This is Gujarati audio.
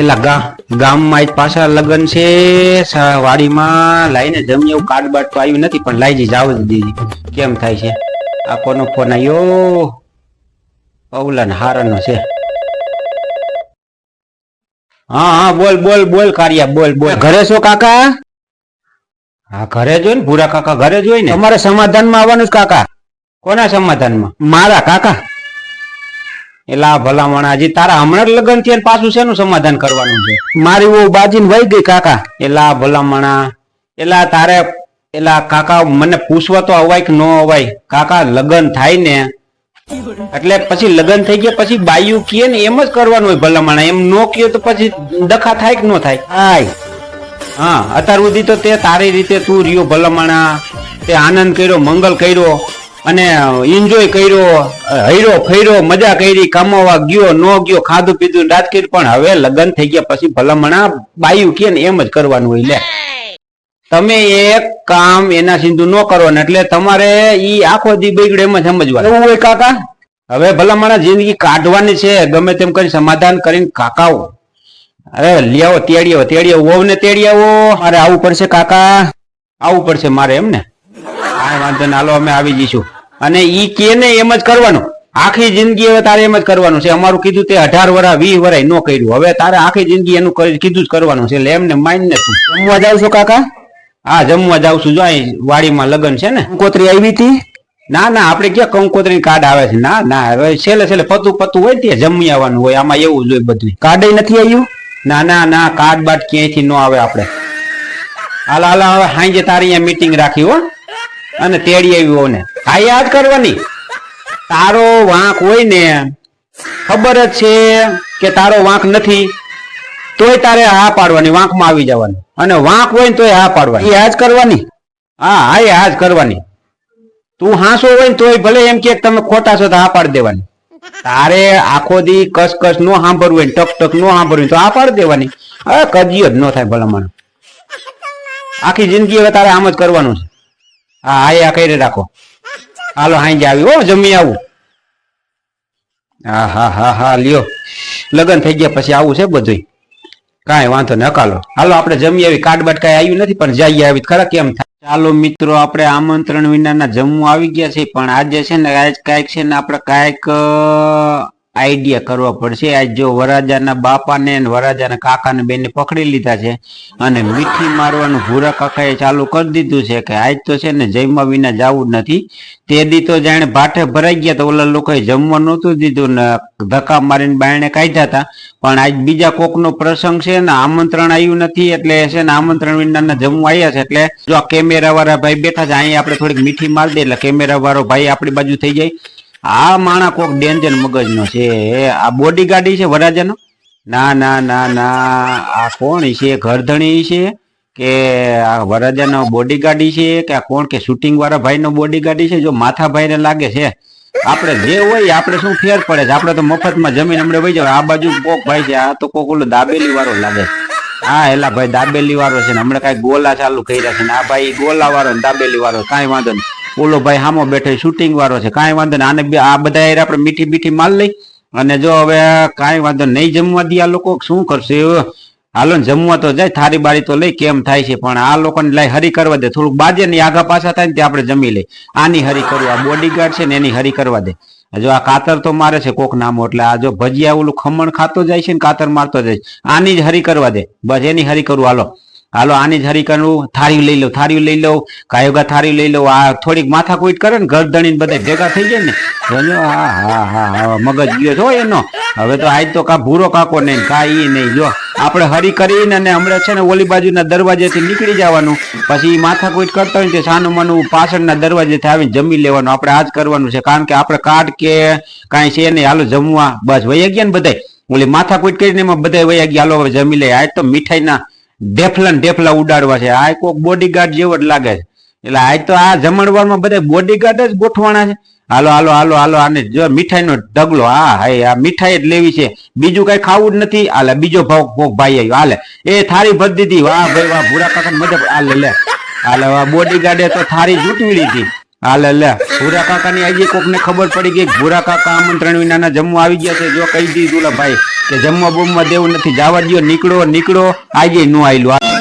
એલા ગા ગામમાં પાછા લગ્ન છે વાડીમાં લાઈને જમી એવું કાર્ડ બાટ તો આવ્યું નથી પણ લાઈ જઈ જાવ દીધી. કેમ થાય છે? આ કોનો ફોન આવ્યો પૌલા ને હારાનો છે. હા હા બોલ બોલ બોલ કારિયા બોલ બોલ. ઘરે છો કાકા? હા ઘરે જોઈ ને ભૂરા કાકા ઘરે જોઈ ને? તમારે સમાધાનમાં આવવાનું કાકા. કોના સમાધાનમાં? મારા કાકા. એલા ભલામણ હજી તારા હમણાં જ લગ્ન થયા પાછું શેનું સમાધાન કરવાનું છે? મારી વો બાજીને વહી ગઈ કાકા. એલા ભલામણા એલા તારે એલા કાકા મને પૂછવા તો અવાય કે ન અવાય? કાકા લગ્ન થાય ને એટલે પછી લગ્ન થઈ ગયા પછી બાયું કીએ ને એમ જ કરવાનું હોય ભલામણા. એમ નો કીએ તો પછી દખા થાય કે ન થાય? થાય હા અત્યાર સુધી તો તે તારી રીતે તું રહ્યો ભલામણા તે આનંદ કર્યો મંગલ કર્યો. અને એન્જોય કર્યો હૈરો ફૈરો મજા કરી કમાવા ગયો નો ગયો ખાધું પીધું રાત કર્યું પણ હવે લગ્ન થઈ ગયા પછી ભલામણા બાયું કે ને એમ જ કરવાનું હોય લે. તમે એક કામ એના સિંધુ ન કરો ને એટલે તમારે ઈ આખો દી બગડે એમ જ સમજવા એવું હોય કાકા? હવે ભલામણા જિંદગી કાઢવાની છે ગમે તેમ કરી સમાધાન કરીને કાકાઓ. અરે લ્યાવો તેડી આવો ઓવ વહુ ને તેડી આવો. અરે આવવું પડશે કાકા. આવવું પડશે મારે એમ ને? કાંઈ વાંધો ના હાલો અમે આવી જઈશું. અને ઈ કે ને એમ જ કરવાનું. આખી જિંદગી હવે તારે એમ જ કરવાનું છે. અમારું કીધું તે અઢાર વરા વીસ વર્ષ નો કર્યું. હવે તારે આખી જિંદગી એનું કીધું જ કરવાનું છે. એટલે એમને માઇન ને તું. જમવા જાવ છો કાકા? હા જમવા જાવ છું. જો અહીં વાડીમાં લગ્ન છે ને. કંકોત્રી આવી હતી? ના ના આપણે ક્યાં કંકોત્રી કાર્ડ આવે છે? ના ના હવે છેલ્લે છેલ્લે પતું પતું હોય તે જમી આવવાનું હોય. આમાં એવું જ હોય બધું કાર્ડ નથી આવ્યું? ના ના ના કાર્ડ બાટ ક્યાંયથી ન આવે આપણે. હાલ હાલ હવે હાંજે તારી અહીંયા મીટિંગ રાખી હો. અને તેડી આવી ને. હા યાદ કરવાની? તારો વાંક હોય ને, ખબર જ છે કે તારો વાંક નથી. તોય તારે હા પાડવાની, વાંકમાં આવી જવાનું. અને વાંક હોય ને તોય હા પાડવાની. હાજ કરવાની? હા હા, એ હાજ કરવાની. તું હાંસો હોય ને તોય ભલે એમ કે તમે ખોટા છો તો હા પાડી દેવાની. તારે આખો દી કસ કસ નો સાંભળવું હોય ટક ટક નો સાંભળવું તો આ પાડી દેવાની. હવે કદી જ ન થાય ભલામણ. આખી જિંદગી હવે તારે આમ જ કરવાનું છે. હા હા આ કરી રાખો. હાલો હાઈ આવી, હો, જમી આવું. હા હા હા હા, લ્યો. લગ્ન થઈ ગયા પછી આવું છે બધું કાંઈ વાંધો ને હકાલો. હાલો, આપણે જમી આવી. કાર્ડ બાટ કાંઈ આવ્યું નથી, પણ જઈ આવી. ખરા કેમ થાય? ચાલો, મિત્રો, આપણે આમંત્રણ વિનાના જમવું આવી ગયા છે પણ આજે છે ને, આજ કાંઈક છે ને, આપણે કાંઈક આઈડિયા કરવા પડશે. આજ જો વરાજાના બાપાને વરાજાના કાકાને બેને પકડી લીધા છે અને મીઠી મારવાનું ભૂરા કાકાએ ચાલુ કરી દીધું છે કે આજ તો છે ને જમવા વિના જવું નથી. તે દી તો જાણે ભાઠે ભરાઈ ગયા તો ઓલા લોકોએ જમવા નહોતું દીધું ને ધક્કા મારીને બાયણે કાઢ્યા હતા. પણ આજ બીજા કોકનો પ્રસંગ છે ને આમંત્રણ આવ્યું નથી એટલે છે ને આમંત્રણ વિના જમવા આવ્યા છે એટલે જો આ કેમેરા વાળા ભાઈ બેઠા છે, અહીંયા આપણે થોડીક મીઠી મારી દે એટલે કેમેરા વાળો ભાઈ આપણી બાજુ થઈ જાય. આ માણા કોક ડેન્જર મગજનો છે. આ બોડી ગાડી છે વરાજાનો? ના ના ના ના. આ કોણ છે? ઘરધણી છે કે આ વરાજાનો બોડી ગાડી છે કે આ કોણ કે શૂટિંગ વાળા ભાઈનો બોડી ગાડી છે? જો માથા ભાઈને લાગે છે. આપણે જે હોય આપણે શું ફેર પડે છે? આપણે તો મફતમાં જમીન હમણાં વહી જાય આ બાજુ કોક ભાઈ છે, આ તો કોક ઓલો દાબેલી વાળો લાગે હા, એલા ભાઈ દાબેલી વાળો છે ને હમણાં કઈ ગોલા ચાલુ કર્યા છે ને આ ભાઈ ગોલા વાળો દાબેલી વાળો કાંઈ વાંધો નહીં. ઓલો ભાઈ, હામો બેઠો શૂટિંગ વાળો છે, કાંઈ વાંધો નહીં. આને આ બધા આપણે મીઠી મીઠી માલ લઈ. અને જો હવે કાંઈ વાંધો નહીં જમવા દે આ લોકો, શું કરશે? હાલો ને જમવા તો જાય, થારી બારી તો લઈ, કેમ થાય છે? પણ આ લોકોને લઈ હરી કરવા દે. થોડુંક બાજે ને આગા પાછા થાય ને તે આપણે જમી લઈ આની હરી કરવું આ બોડીગાર્ડ છે ને એની હરી કરવા દે. જો આ કાતર તો મારે છે કોક નામો, એટલે આ જો ભજીયા ઓલું ખમણ ખાતો જાય છે ને, કાતર મારતો જાય આની જ હરી કરવા દે. બસ એની હરી કરવું હાલો. હાલો આની હરી કરવું થારી લઈ લો થારી લઈ લો કાયોગા થારી લઈ લો. આ થોડીક માથા કૂટ કરે ને ઘર ધણીને બધા ભેગા થઈ જાય ને. જોજો, હા હા હા હા મગજ ગયો છો એનો. હવે તો આજ તો કા ભૂરો કાકો નહીં કા ઈ નહીં. જો આપણે હરી કરીને અને હમણાં છે ને ઓલી બાજુના દરવાજેથી નીકળી જવાનું. પછી માથા કૂટ કરતા હોય સાનું માનું પાછળના દરવાજેથી આવીને જમી લેવાનું. આપણે આ જ કરવાનું છે કારણ કે આપણે કાર્ડ કે કાંઈ છે નહીં. હાલો જમવા. બસ વૈયા ગયા ને બધાય. ઓલી માથા કૂટ કરીને એમાં બધા વૈયા ગયા. હાલો હવે જમી લે આજ તો મીઠાઈના ઢેફલા ને ઢેફલા ઉડાડવા છે. આ કોક બોડીગાર્ડ જેવો લાગે છે. એટલે આ તો આ જમણવારમાં બધા બોડીગાર્ડ જ ગોઠવાના છે. હાલો હાલો હાલો હાલો, આને જો મીઠાઈનો ઢગલો, હા હા આ મીઠાઈ જ લેવી છે. બીજું કઈ ખાવું જ નથી. હાલે, બીજો ભાવ ભોગ ભાઈ આવ્યો. હાલે, એ થારી ભરી દીધી. વાહ, ભાઈ, વાહ, ભૂરા કાકા મજા. હાલે, લે. હાલે બોડીગાર્ડે તો થારી જૂટવી લીધી. હાલે, લે. ભૂરા કાકાની આજે કોકને ખબર પડી ગઈ ભૂરા કાકા આમંત્રણ વિનાના જમવા આવી ગયા છે. જો કહી દીધું ભાઈ, કે જમવા બમવા દેવું નથી. જવા દ્યો નીકળો નીકળો. આજે નો આયલું.